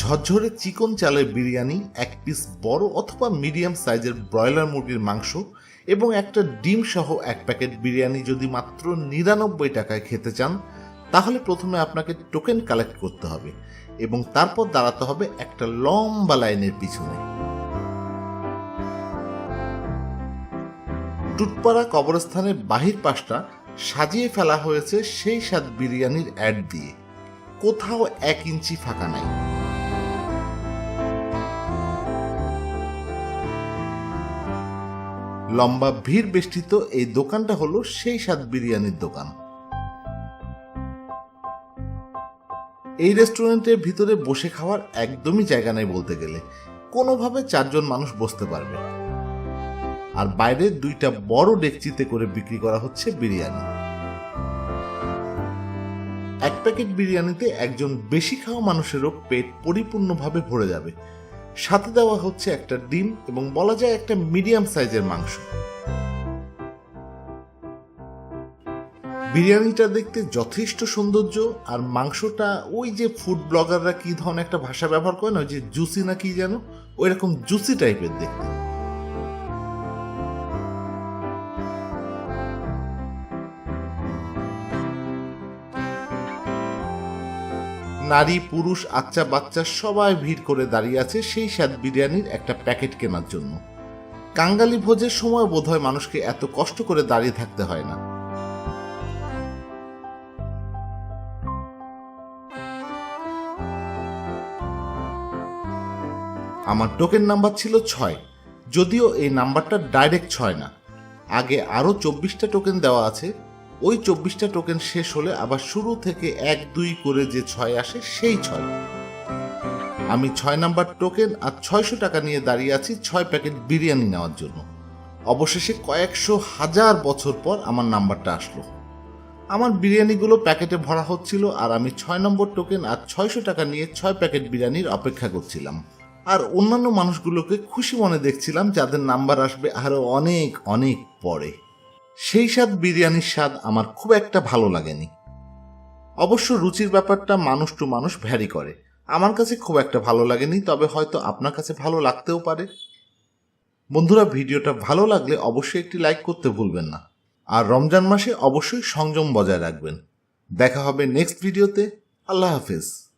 ঝরঝরে চিকন চালের বিরিয়ানি, এক পিস বড় অথবা মিডিয়াম সাইজের ব্রয়লার মুরগির মাংস এবং একটা ডিম সহ এক প্যাকেট বিরিয়ানি যদি মাত্র নিরানব্বই টাকায় খেতে চান, তাহলে প্রথমে আপনাকে টোকেন কালেক্ট করতে হবে এবং তারপর দাঁড়াতে হবে একটা লম্বা লাইনের পিছনে। টুটপাড়া কবরস্থানের বাহির পাশটা সাজিয়ে ফেলা হয়েছে সেই স্বাদ বিরিয়ানির অ্যাড দিয়ে। কোথাও এক ইঞ্চি ফাঁকা নাই। লম্বা ভিড় বেষ্টিত এই দোকানটা হলো সেই স্বাদ বিরিয়ানির দোকান। এই রেস্টুরেন্টের ভিতরে বসে খাওয়ার একদমই জায়গা নেই বলতে গেলে। কোনোভাবে চারজন মানুষ বসতে পারবে। আর বাইরে দুইটা বড় ডেকচিতে করে বিক্রি করা হচ্ছে বিরিয়ানি। এক প্যাকেট বিরিয়ানিতে একজন বেশি খাওয়া মানুষেরও পেট পরিপূর্ণভাবে ভরে যাবে। সাথে দেওয়া হচ্ছে একটা ডিম এবং বলা যায় একটা মিডিয়াম সাইজের মাংস। বিরিয়ানিটা দেখতে যথেষ্ট সৌন্দর্য আর মাংসটা ওই যে ফুড ব্লগাররা কী ধরনের একটা ভাষা ব্যবহার করে না ওই যে জুসি না কি যেন ওই রকম জুসি টাইপের দেখতে। নারী, পুরুষ, আচ্চা বাচ্চা সবাই ভিড় করে দাঁড়িয়ে আছে সেই স্বাদ বিরিয়ানির একটা প্যাকেট কেনার জন্য। কাঙ্গালি ভোজের সময় বোধহয় মানুষকে এত কষ্ট করে দাঁড়িয়ে থাকতে হয় না। আমার টোকেন নাম্বার ছিল ছয়, যদিও এই নাম্বারটা ডাইরেক্ট ছয় না। আগে আরও চব্বিশটা টোকেন দেওয়া আছে ওই চব্বিশটা টোকেন শেষ হলে আবার শুরু থেকে এক, দুই করে যে ছয় আসে সেই ছয়। আমি ছয় নাম্বার টোকেন আর ছয়শো টাকা নিয়ে দাঁড়িয়ে আছি ছয় প্যাকেট বিরিয়ানি নেওয়ার জন্য। অবশেষে কয়েকশো হাজার বছর পর আমার নাম্বারটা আসলো। আমার বিরিয়ানিগুলো প্যাকেটে ভরা হচ্ছিল আর আমি ছয় নম্বর টোকেন আর ছয়শো টাকা নিয়ে ছয় প্যাকেট বিরিয়ানির অপেক্ষা করছিলাম। আর অন্যান্য মানুষগুলোকে খুশি মনে দেখছিলাম যাদের নাম্বার আসবে আরও অনেক অনেক পরে। সেই স্বাদ বিরিয়ানির স্বাদ আমার খুব একটা ভালো লাগেনি। অবশ্য রুচির ব্যাপারটা মানুষ টু মানুষ ভ্যারি করে। আমার কাছে খুব একটা ভালো লাগেনি, তবে হয়তো আপনার কাছে ভালো লাগতেও পারে। বন্ধুরা, ভিডিওটা ভালো লাগলে অবশ্যই একটি লাইক করতে ভুলবেন না। আর রমজান মাসে অবশ্যই সংযম বজায় রাখবেন। দেখা হবে নেক্সট ভিডিওতে। আল্লাহ হাফেজ।